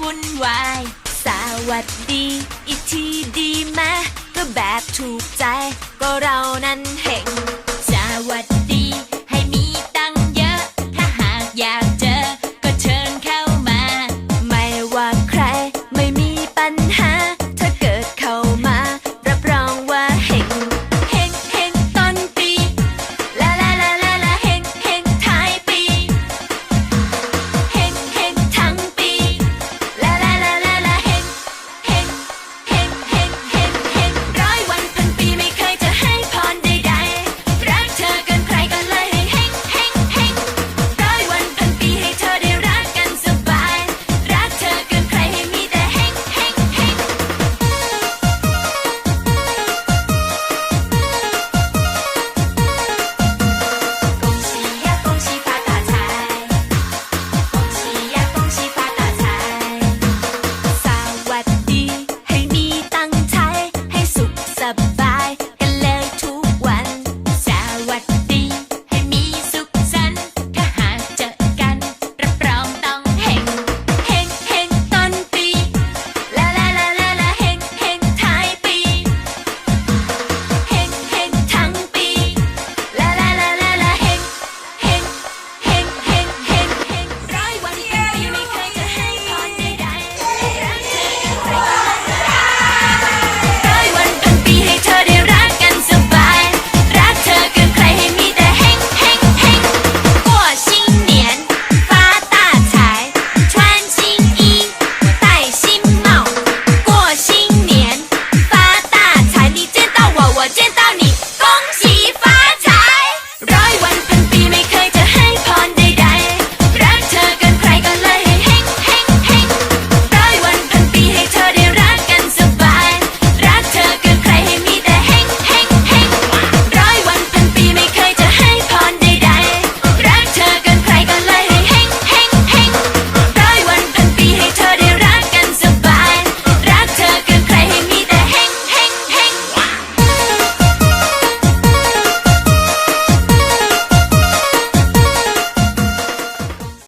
วุ่นวาย สวัสดี อีกทีดีไหมก็แบบถูกใจ ก็เรานั้นเห็งสวัสดี ให้มีตังเยอะ ถ้าหากอยากเจอ ก็เชิญเข้ามา ไม่ว่าใครไม่มีปัญหา